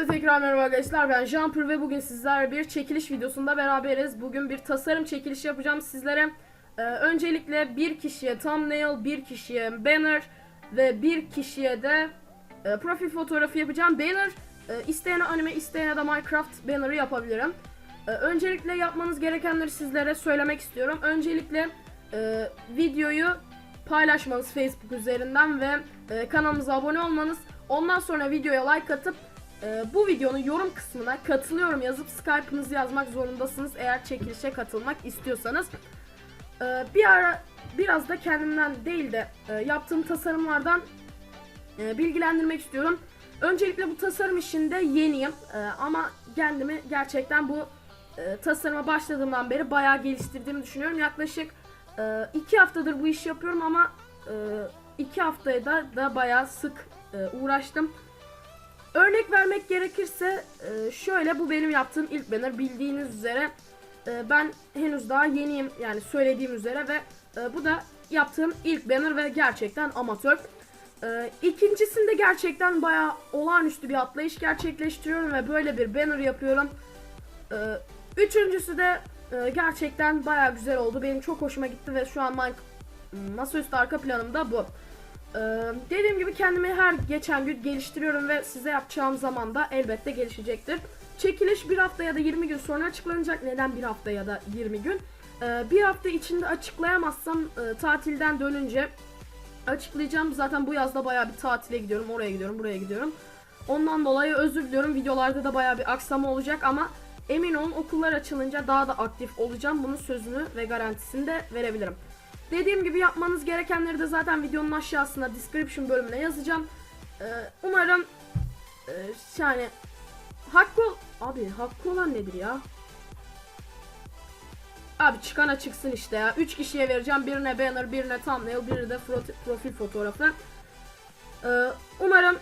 Hepinize tekrar merhaba arkadaşlar ben Jumper ve bugün sizlerle bir çekiliş videosunda beraberiz. Bugün bir tasarım çekilişi yapacağım sizlere. Ee, öncelikle bir kişiye thumbnail, bir kişiye banner ve bir kişiye de e, profil fotoğrafı yapacağım. Banner e, isteyene anime, isteyene de Minecraft banner'ı yapabilirim. Ee, öncelikle yapmanız gerekenleri sizlere söylemek istiyorum. Öncelikle e, videoyu paylaşmanız Facebook üzerinden ve e, kanalımıza abone olmanız. Ondan sonra videoya like atıp e, bu videonun yorum kısmına katılıyorum yazıp Skype'ınızı yazmak zorundasınız eğer çekilişe katılmak istiyorsanız. E, bir ara biraz da kendimden değil de e, yaptığım tasarımlardan e, bilgilendirmek istiyorum. Öncelikle bu tasarım işinde yeniyim E, ama kendimi gerçekten bu e, tasarıma başladığımdan beri bayağı geliştirdiğimi düşünüyorum. Yaklaşık e, iki haftadır bu işi yapıyorum ama e, iki haftaya da, da bayağı sık e, uğraştım. Örnek vermek gerekirse e, şöyle bu benim yaptığım ilk banner bildiğiniz üzere e, ben henüz daha yeniyim yani söylediğim üzere ve e, bu da yaptığım ilk banner ve gerçekten amatör. E, ikincisinde gerçekten bayağı olağanüstü bir atlayış gerçekleştiriyorum ve böyle bir banner yapıyorum. Üçüncüsü de gerçekten bayağı güzel oldu. Benim çok hoşuma gitti ve şu an masaüstü arka planım da bu. Ee, dediğim gibi kendimi her geçen gün geliştiriyorum ve size yapacağım zaman da elbette gelişecektir. Çekiliş bir hafta ya da 20 gün sonra açıklanacak. Neden bir hafta ya da 20 gün? Ee, bir hafta içinde açıklayamazsam e, tatilden dönünce açıklayacağım. Zaten bu yazda bayağı bir tatile gidiyorum. Oraya gidiyorum, buraya gidiyorum. Ondan dolayı özür diliyorum. Videolarda da bayağı bir aksama olacak ama emin olun okullar açılınca daha da aktif olacağım. Bunun sözünü ve garantisini de verebilirim. Dediğim gibi yapmanız gerekenleri de zaten videonun aşağısına description bölümüne yazacağım. Ee, umarım e, yani hakkı abi hakkı olan nedir ya? Abi çıkana çıksın işte ya. 3 kişiye vereceğim. Birine banner, birine thumbnail, birine de profil fotoğrafı. Ee, umarım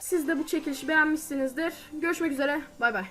siz de bu çekilişi beğenmişsinizdir. Görüşmek üzere. Bay bay.